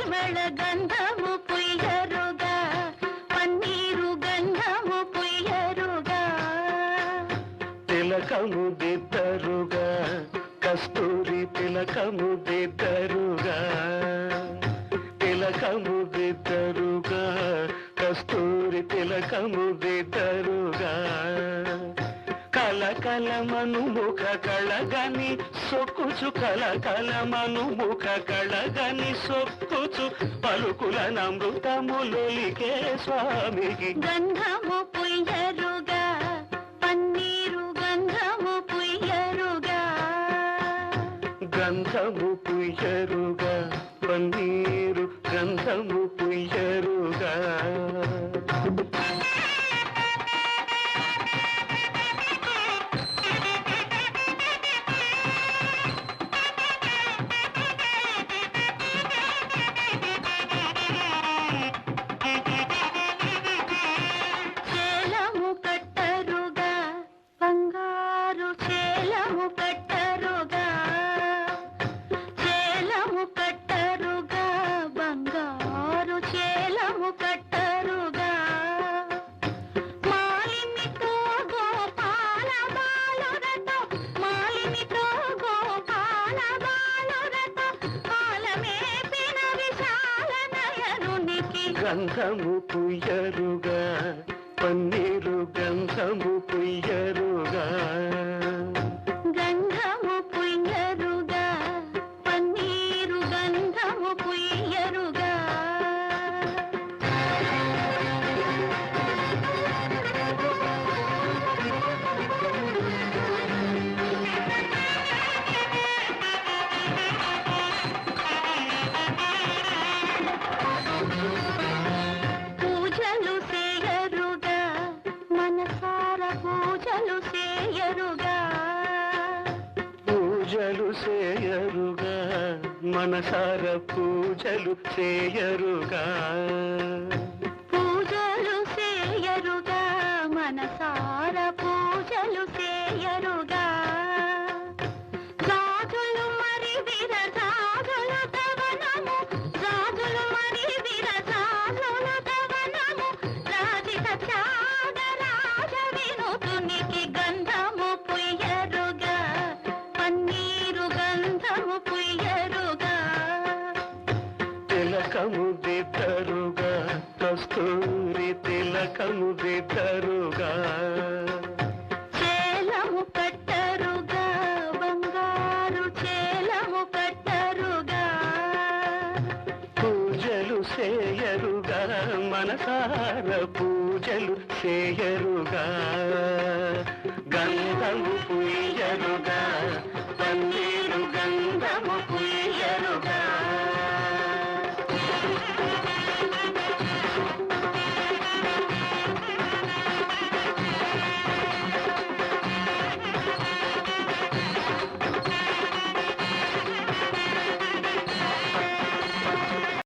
గంధము పుయ్యరుగా పన్నీరు గంధము పుయ్యరుగా. తిలకము దిద్దరుగా కస్తూరి తిలకము దిద్దరుగా. తిలకము దిద్దరుగా కస్తూరి తిలకము దిద్దరుగా. కలకలమను ముఖ కళగని సొక్కుచు కలకలమను ముఖ కళగని సొక్కుచు పలుకుల నమృతములొలికే స్వామికి. గంధము పుయ్యరుగా పన్నీరు గంధము పుయ్యరుగా. గంధము పుయ్యరుగా పన్నీరు గంధము పుయ్యరుగా. గంధము పుయ్యరుగా పన్నీరు గంధము పుయ్యరుగా. గంధము పూజలు చేయరుగా. పూజలు చేయరుగా మనసార పూజలు చేయరుగా. పూజలు చేయరుగా మనసార పూజలు చేయరుగా. కస్తూరి తిలకము దిద్దరుగా చేలము కట్టరుగా బంగారు చేలము కట్టరుగా. పూజలు చేయరుగా మనసార పూజలు చేయరుగా గంధము పుయ్య